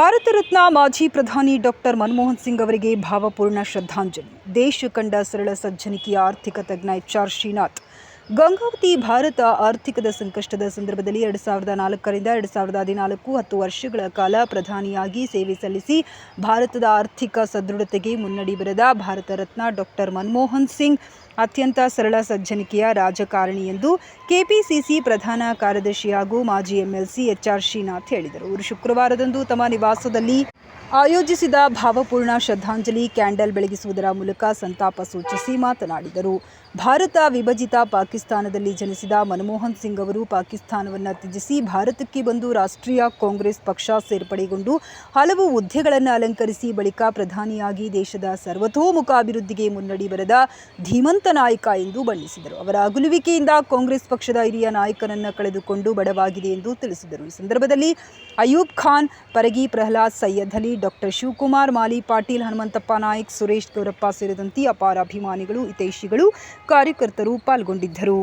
ಭಾರತದ ಮಾಜಿ ಪ್ರಧಾನಿ ಡಾಕ್ಟರ್ ಮನಮೋಹನ್ ಸಿಂಗ್ ಅವರಿಗೆ ಭಾವಪೂರ್ಣ ಶ್ರದ್ಧಾಂಜಲಿ. ದೇಶ ಕಂಡ ಸರಳ ಸಜ್ಜನಿಕೆಯ ಆರ್ಥಿಕ ತಜ್ಞ ಎಚ್ ಶ್ರೀನಾಥ್. ಗಂಗಾವತಿ ಭಾರತ ಆರ್ಥಿಕದ ಸಂಕಷ್ಟದ ಸಂದರ್ಭದಲ್ಲಿ ಎರಡು ಸಾವಿರದ ನಾಲ್ಕರಿಂದ ಎರಡು ಸಾವಿರದ ಹದಿನಾಲ್ಕು ಹತ್ತು ವರ್ಷಗಳ ಕಾಲ ಪ್ರಧಾನಿಯಾಗಿ ಸೇವೆ ಸಲ್ಲಿಸಿ ಭಾರತದ ಆರ್ಥಿಕ ಸದೃಢತೆಗೆ ಮುನ್ನಡಿ ಬರೆದ ಭಾರತ ರತ್ನ ಡಾಕ್ಟರ್ ಮನಮೋಹನ್ ಸಿಂಗ್, ಅತ್ಯಂತ ಸರಳ ಸಜ್ಜನಿಕೆಯ ರಾಜಕಾರಣಿ ಎಂದು ಕೆಪಿಸಿಸಿ ಪ್ರಧಾನ ಕಾರ್ಯದರ್ಶಿ ಹಾಗೂ ಮಾಜಿ ಎಂಎಲ್ಸಿ ಎಚ್ ಆರ್ ಶ್ರೀನಾಥ್ ಹೇಳಿದರು. ಅವರು ಶುಕ್ರವಾರದಂದು ತಮ್ಮ ನಿವಾಸದಲ್ಲಿ ಆಯೋಜಿಸಿದ ಭಾವಪೂರ್ಣ ಶ್ರದ್ಧಾಂಜಲಿ ಕ್ಯಾಂಡಲ್ ಬೆಳಗಿಸುವುದರ ಮೂಲಕ ಸಂತಾಪ ಸೂಚಿಸಿ ಮಾತನಾಡಿದರು. ಭಾರತ ವಿಭಜಿತ ಪಾಕಿಸ್ತಾನದಲ್ಲಿ ಜನಿಸಿದ ಮನಮೋಹನ್ ಸಿಂಗ್ ಅವರು ಪಾಕಿಸ್ತಾನವನ್ನು ತ್ಯಜಿಸಿ ಭಾರತಕ್ಕೆ ಬಂದು ರಾಷ್ಟ್ರೀಯ ಕಾಂಗ್ರೆಸ್ ಪಕ್ಷ ಸೇರ್ಪಡೆಗೊಂಡು ಹಲವು ಹುದ್ದೆಗಳನ್ನು ಅಲಂಕರಿಸಿ ಬಳಿಕ ಪ್ರಧಾನಿಯಾಗಿ ದೇಶದ ಸರ್ವತೋಮುಖ ಅಭಿವೃದ್ಧಿಗೆ ಮುನ್ನಡಿ ಬರೆದ ಧೀಮಂತ ನಾಯಕ ಎಂದು ಬಣ್ಣಿಸಿದರು. ಅವರ ಅಗಲುವಿಕೆಯಿಂದ ಕಾಂಗ್ರೆಸ್ ಪಕ್ಷದ ಹಿರಿಯ ನಾಯಕನನ್ನು ಕಳೆದುಕೊಂಡು ಬಡವಾಗಿದೆ ಎಂದು ತಿಳಿಸಿದರು. ಈ ಸಂದರ್ಭದಲ್ಲಿ ಅಯೂಬ್ ಖಾನ್, ಪರಗಿ ಪ್ರಹ್ಲಾದ್ ಸೈಯದ್ ಅಲಿ ಡಾಕ್ಟರ್ ಶಿವಕುಮಾರ್ ಮಾಲಿ ಪಾಟೀಲ್ ಹನುಮಂತಪ್ಪ ನಾಯ್ಕ್ ಸುರೇಶ್ ಗೌರಪ್ಪ ಸೇರಿದಂತೆ ಅಪಾರ ಅಭಿಮಾನಿಗಳು ಹಿತೈಷಿಗಳು ಕಾರ್ಯಕರ್ತರು ಪಾಲ್ಗೊಂಡಿದ್ದರು.